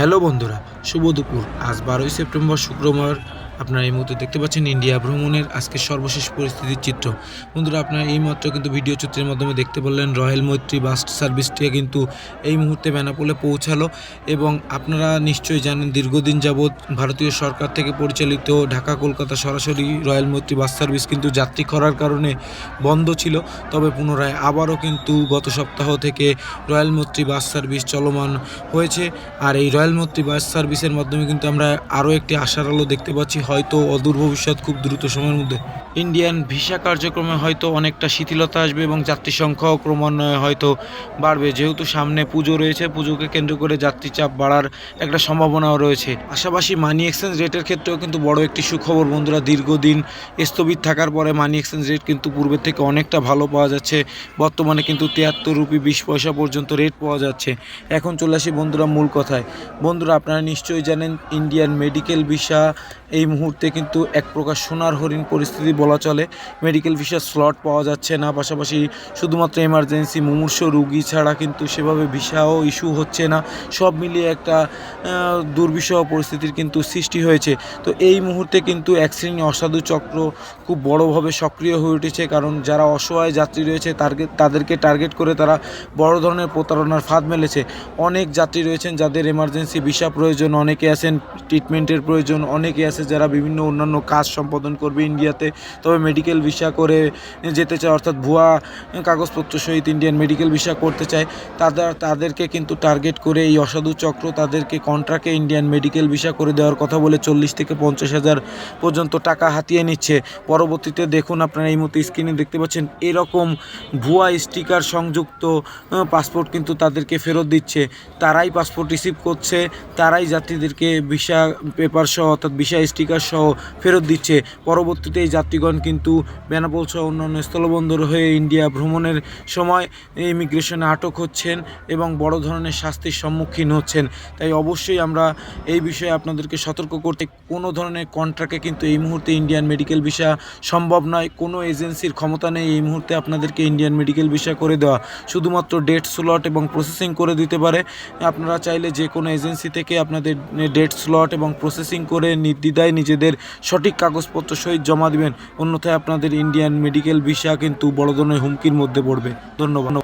Hello বন্ধুরা শুভ দুপুর। আজ বারোই সেপ্টেম্বর শুক্রবার। আপনারা এই মুহূর্তে দেখতে পাচ্ছেন ইন্ডিয়া ভ্রমণের আজকে সর্বশেষ পরিস্থিতির চিত্র। বন্ধুরা, আপনারা এই মাত্র কিন্তু ভিডিও চিত্রের মাধ্যমে দেখতে পারলেন রয়্যাল মৈত্রী বাস সার্ভিসটি কিন্তু এই মুহূর্তে বেনাপোলে পৌঁছালো এবং আপনারা নিশ্চয়ই জানেন দীর্ঘদিন যাবৎ ভারতীয় সরকার থেকে পরিচালিত ঢাকা কলকাতা সরাসরি রয়্যাল মৈত্রী বাস সার্ভিস কিন্তু যাত্রী খরার কারণে বন্ধ ছিল। তবে পুনরায় আবারও কিন্তু গত সপ্তাহ থেকে রয়্যাল মৈত্রী বাস সার্ভিস চলমান হয়েছে। আর এই রয়্যাল মৈত্রী বাস সার্ভিসের মাধ্যমে কিন্তু আমরা আরও একটি আশার আলো দেখতে পাচ্ছি। হয়তো অদূর ভবিষ্যৎ খুব দ্রুত সময়ের মধ্যে। ইন্ডিয়ান ভিসা কার্যক্রমে হয়তো অনেকটা শিথিলতা আসবে এবং যাত্রী সংখ্যাও ক্রমান্বয়ে হয়তো বাড়বে। যেহেতু সামনে পুজো রয়েছে, পুজোকে কেন্দ্র করে যাত্রী চাপ বাড়ার একটা সম্ভাবনাও রয়েছে। পাশাপাশি মানি এক্সচেঞ্জ রেটের ক্ষেত্রেও কিন্তু বড় একটি সুখবর বন্ধুরা, দীর্ঘদিন স্থবির থাকার পরে মানি এক্সচেঞ্জ রেট কিন্তু পূর্বের থেকে অনেকটা ভালো পাওয়া যাচ্ছে। বর্তমানে কিন্তু তিয়াত্তর রুপি বিশ পয়সা পর্যন্ত রেট পাওয়া যাচ্ছে। এখন চলে আসি বন্ধুরা মূল কথায়। বন্ধুরা, আপনারা নিশ্চয়ই জানেন ইন্ডিয়ান মেডিকেল ভিসা এই মুহূর্তে কিন্তু এক প্রকার সোনার হরিণ পরিস্থিতি বলা চলে। মেডিকেল ভিসার স্লট পাওয়া যাচ্ছে না, পাশাপাশি শুধুমাত্র এমার্জেন্সি মুমূর্ষ রুগী ছাড়া কিন্তু সেভাবে ভিসাও ইস্যু হচ্ছে না। সব মিলিয়ে একটা দুর্বিষহ পরিস্থিতির কিন্তু সৃষ্টি হয়েছে। তো এই মুহূর্তে কিন্তু এক শ্রেণি অসাধু চক্র খুব বড়োভাবে সক্রিয় হয়ে উঠেছে, কারণ যারা অসহায় যাত্রী রয়েছে টার্গেট তাদেরকে টার্গেট করে তারা বড় ধরনের প্রতারণার ফাঁদ মেলেছে। অনেক যাত্রী রয়েছেন যাদের এমার্জেন্সি ভিসা প্রয়োজন, অনেকে আছেন ট্রিটমেন্টের প্রয়োজন, অনেকে আছে, যারা বিভিন্ন অন্যান্য কাজ সম্পাদন করবে ইন্ডিয়াতে। তবে মেডিকেল ভিসা করে যেতে চায়, অর্থাৎ ভুয়া কাগজপত্র সহিত ইন্ডিয়ান মেডিকেল ভিসা করতে চায়, তাদের, তাদেরকে কিন্তু টার্গেট করে এই অসাধু চক্র তাদেরকে কন্ট্রাক্টে ইন্ডিয়ান মেডিকেল ভিসা করে দেওয়ার কথা বলে চল্লিশ থেকে পঞ্চাশ হাজার পর্যন্ত টাকা হাতিয়ে নিচ্ছে। পরবর্তীতে দেখুন আপনারা এই মতো স্ক্রিনে দেখতে পাচ্ছেন, এরকম ভুয়া স্টিকার সংযুক্ত পাসপোর্ট কিন্তু তাদেরকে ফেরত দিচ্ছে। তারাই পাসপোর্ট রিসিভ করছে, তারাই যাত্রীদেরকে ভিসা পেপার সহ, অর্থাৎ ভিসা স্টিকার সহ ফেরত দিচ্ছে। পরবর্তীতে যাত্রীগণ কিন্তু বেনাপোল সহ অন্যান্য স্থলবন্দর হয়ে ইন্ডিয়া ভ্রমণের সময় ইমিগ্রেশনে আটক হচ্ছেন এবং বড় ধরনের শাস্তির সম্মুখীন হচ্ছেন। তাই অবশ্যই আমরা এই বিষয়ে আপনাদেরকে সতর্ক করতে কোনো ধরনের কন্ট্রাক্টে কিন্তু এই মুহূর্তে ইন্ডিয়ান মেডিকেল ভিসা সম্ভব নয়। কোনো এজেন্সির ক্ষমতা নেই এই মুহূর্তে আপনাদেরকে ইন্ডিয়ান মেডিকেল ভিসা করে দেওয়া। শুধুমাত্র ডেট স্লট এবং প্রসেসিং করে দিতে পারে। আপনারা চাইলে যে কোনো এজেন্সি থেকে আপনাদের ডেট স্লট এবং প্রসেসিং করে নির্দ্বিধায় নিজেদের সঠিক কাগজপত্র সহিত জমা দিবেন। অন্যথায় আপনাদের ইন্ডিয়ান মেডিকেল ভিসা কিন্তু বড় ধরনের হুমকির মধ্যে পড়বে। ধন্যবাদ।